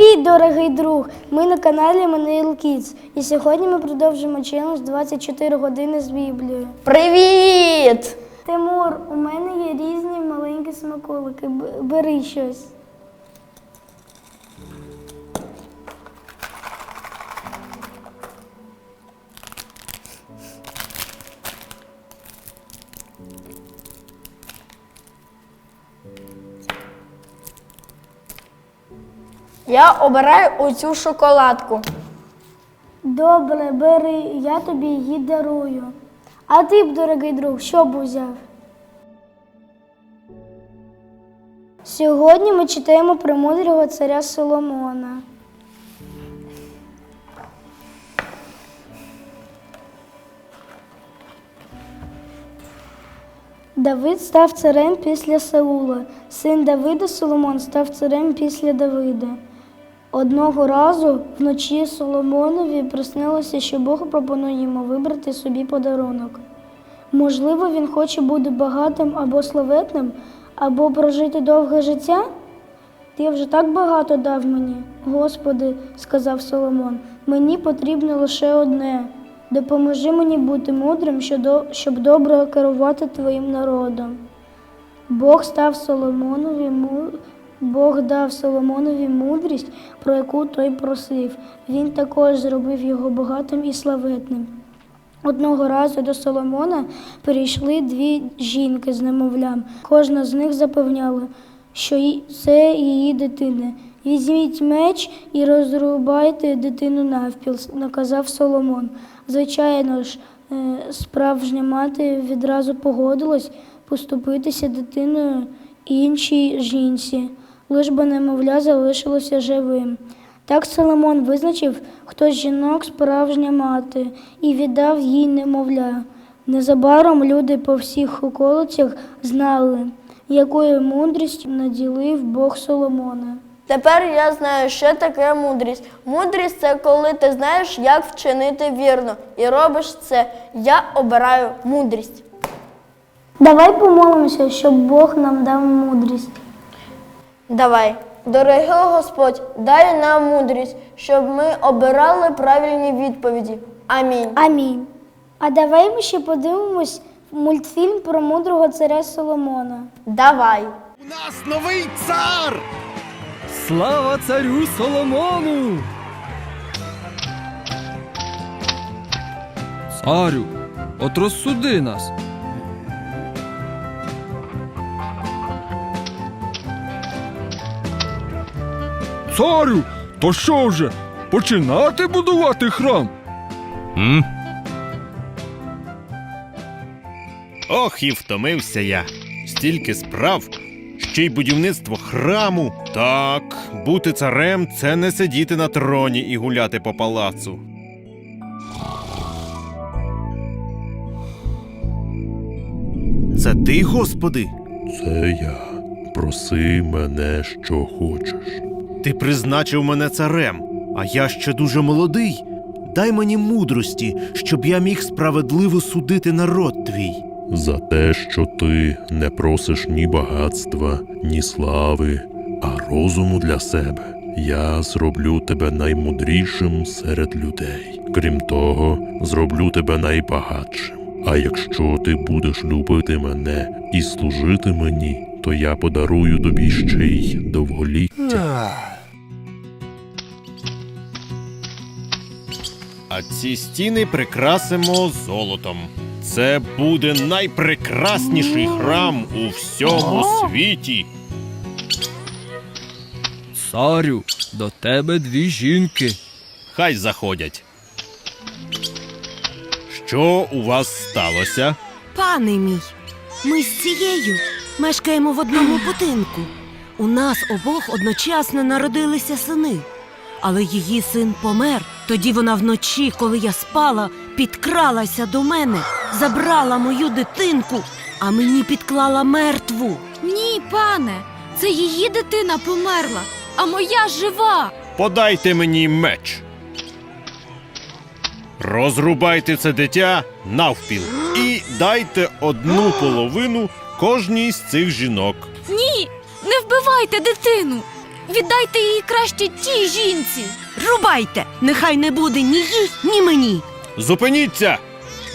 Привіт, дорогий друг! Ми на каналі Манеїл Kids. І сьогодні ми продовжимо челендж 24 години з Біблією. Привіт! Тимур, у мене є різні маленькі смаколики. Бери щось. Я обираю оцю шоколадку. Добре, бери, я тобі її дарую. А ти б, дорогий друг, що б взяв? Сьогодні ми читаємо про мудрого царя Соломона. Давид став царем після Саула. Син Давида Соломон став царем після Давида. Одного разу вночі Соломонові приснилося, що Бог пропонує йому вибрати собі подарунок. Можливо, він хоче бути багатим або славетним, або прожити довге життя? Ти вже так багато дав мені, Господи, сказав Соломон, мені потрібно лише одне. Допоможи мені бути мудрим, щоб добре керувати твоїм народом. Бог став Соломонові Бог дав Соломонові мудрість, про яку той просив. Він також зробив його багатим і славетним. Одного разу до Соломона перейшли дві жінки з немовлям. Кожна з них запевняла, що це її дитина. Візьміть меч і розрубайте дитину навпіл, наказав Соломон. Звичайно ж, е, справжня мати відразу погодилась поступитися дитиною іншій жінці, лиш би немовля залишилося живим. Так Соломон визначив, хто з жінок справжня мати, і віддав їй немовля. Незабаром люди по всіх околицях знали, якою мудрістю наділив Бог Соломона. Тепер я знаю, що таке мудрість. Мудрість це коли ти знаєш, як вчинити вірно, і робиш це. Я обираю мудрість. Давай помолимося, щоб Бог нам дав мудрість. Давай. Дорогий Господь, дай нам мудрість, щоб ми обирали правильні відповіді. Амінь. Амінь. А давай ми ще подивимось мультфільм про мудрого царя Соломона. Давай. У нас новий цар! Слава царю Соломону! Царю, от розсуди нас. Царю, то що вже? Починати будувати храм? М? Ох, і втомився я. Стільки справ, ще й будівництво храму. Так, бути царем це не сидіти на троні і гуляти по палацу. Це ти, Господи? Це я. Проси мене, що хочеш. Ти призначив мене царем, а я ще дуже молодий. Дай мені мудрості, щоб я міг справедливо судити народ твій. За те, що ти не просиш ні багатства, ні слави, а розуму для себе. Я зроблю тебе наймудрішим серед людей. Крім того, зроблю тебе найбагатшим. А якщо ти будеш любити мене і служити мені, то я подарую тобі ще й довголіття. А ці стіни прикрасимо золотом. Це буде найпрекрасніший храм у всьому світі. Царю, до тебе дві жінки. Хай заходять. Що у вас сталося? Пане мій, ми з цією мешкаємо в одному будинку. У нас обох одночасно народилися сини. Але її син помер. Тоді вона вночі, коли я спала, підкралася до мене, забрала мою дитинку, а мені підклала мертву. Ні, пане, це її дитина померла, а моя жива. Подайте мені меч. Розрубайте це дитя навпіл і дайте одну половину кожній з цих жінок. Ні, не вбивайте дитину. Віддайте її краще тій жінці. Рубайте! Нехай не буде ні їй, ні мені. Зупиніться!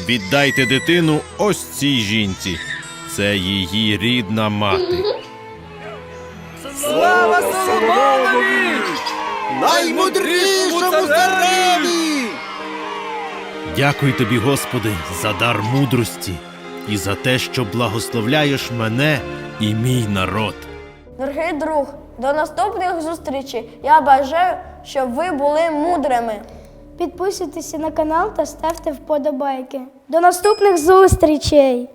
Віддайте дитину ось цій жінці. Це її рідна мати. Слава Соломонові! Наймудрішому цареві! Дякую тобі, Господи, за дар мудрості і за те, що благословляєш мене і мій народ. Дорогий друг, до наступних зустрічей. Я бажаю, щоб ви були мудрими. Підписуйтеся на канал та ставте вподобайки. До наступних зустрічей!